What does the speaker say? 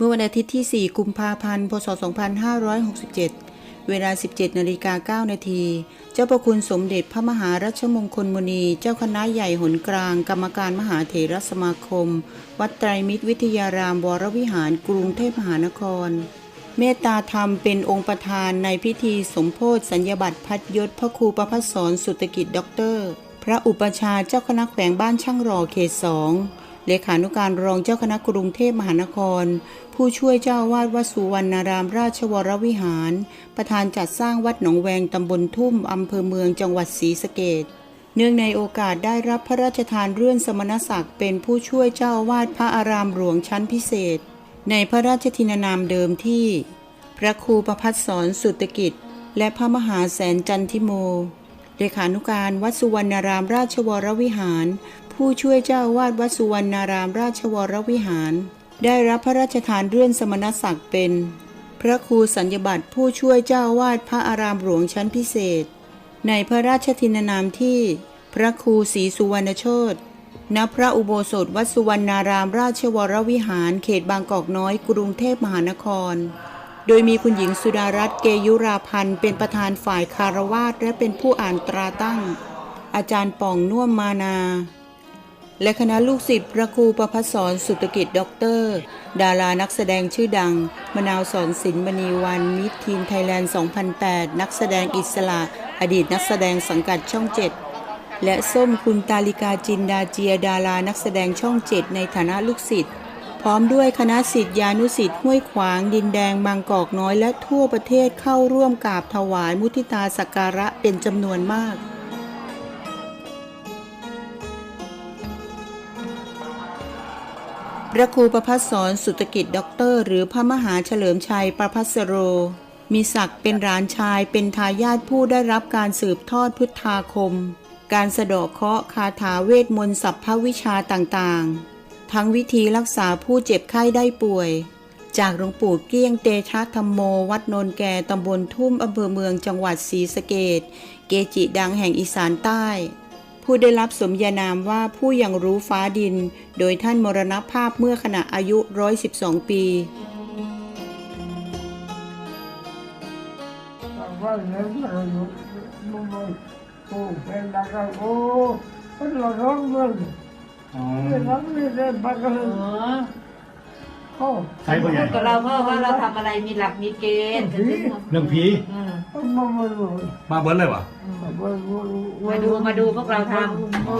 เมื่อวันอาทิตย์ที่ 4 กุมภาพันธ์ พศ 2567 เวลา 17นาฬิกา9นาที เจ้าประคุณสมเด็จพระมหารัชมงคลมุนี เจ้าคณะใหญ่หนกลาง กรรมการมหาเถรสมาคม วัดไตรมิตรวิทยารามวรวิหารกรุงเทพมหานคร เมตตาธรรมเป็นองค์ประธานในพิธีสมโพธิสัญญบัตรพัดยศพระครูประพัฒสอนสุตกิจด็อกเตอร์ พระอุปชาเจ้าคณะแขวงบ้านช่างรอเขตสอง เลขานุการรองเจ้าคณะกรุงเทพมหานคร ผู้ช่วยเจ้าวาดวัดสุวรรณารามราชวรวิหาร ประธานจัดสร้างวัดหนองแวงตำบลทุ่มอำเภอเมืองจังหวัดศรีสะเกษเนื่องในโอกาสได้รับพระราชทานเลื่อนสมณศักดิ์เป็นผู้ช่วยเจ้าอาวาดพระอารามหลวงชั้นพิเศษ ในพระราชทินานามเดิมที่ พระครูประพัฒสอนสุตกิจ และพระมหาแสนจันทิโมเลขานุการวัดสุวรรณารามราชวรวิหาร ผู้ช่วยเจ้าวาดวัดสุวรรณารามราชวรวิหาร ได้รับพระราชทานเลื่อนสมณศักดิ์เป็น พระครูสัญญบัตรผู้ช่วยเจ้าวาดพระอารามหลวงชั้นพิเศษ ในพระราชทินานามที่ พระครูศรีสุวรรณโชตณพระอุโบสถวัดสุวรรณารามราชวรวิหาร เขตบางกอกน้อยกรุงเทพมหานคร โดยมีคุณหญิงสุดารัตน์เกยุราพันธ์เป็นประธานฝ่ายคารวาสและเป็นผู้อ่านตราตั้ง อาจารย์ป่องน่วมมานา และคณะลูกศิษย์พระครูประพัฒสอนสุตกิจด็อกเตอร์ ดารานักแสดงชื่อดัง มนาวสอนศิลป์มณีวันมิตรทีมไทยแลนด์ 2008 นักแสดงอิสระ อดีตนักแสดงสังกัดช่อง7และส้มคุณตาลิกาจินดาเจียดารานักแสดงช่อง7ในฐานะลูกศิษย์พร้อมด้วยคณะศิษยานุศิษย์ห้วยขวาง ดินแดงบางกอกน้อยและทั่วประเทศเข้าร่วมกราบถวายมุทิตาสักการะเป็นจำนวนมาก พระครูประพัฒสอนสุตกิจด็อกเตอร์หรือพระมหาเฉลิมชัยประพัสโร มีศักดิ์เป็นหลานชายเป็นทายาทผู้ได้รับการสืบทอดพุทธาคม การสะเดาะเคราะห์คาถาเวทมนต์สัพพวิชาต่างๆ ทั้งวิธีรักษาผู้เจ็บไข้ได้ป่วย จากหลวงปู่เกี้ยงเตชะธรรมโมวัดนนแก่ตำบลทุ่มอำเภอเมืองจังหวัดศรีสะเกดเกจิดังแห่งอีสานใต้ ผู้ได้รับสมญานามว่าผู้ยังรู้ฟ้าดิน โดยท่านมรณภาพเมื่อขณะอายุ 112 ปีว่าเงินเรอยู่มันมันโอ้เป็นนัก โอ้เป็นเราร้องเงินอ๋อเป็นนักเรียนบักเลยอ๋อโอ้ใช่พ่อใหญ่พูดกับเราพ่อว่าเราทำอะไรมีหลักมีเกณฑ์จะถึงเรื่องผีอืมมามาดูมาเบิ้ลเลยวะมาดูมาดูมาดูพวกเราทมาดู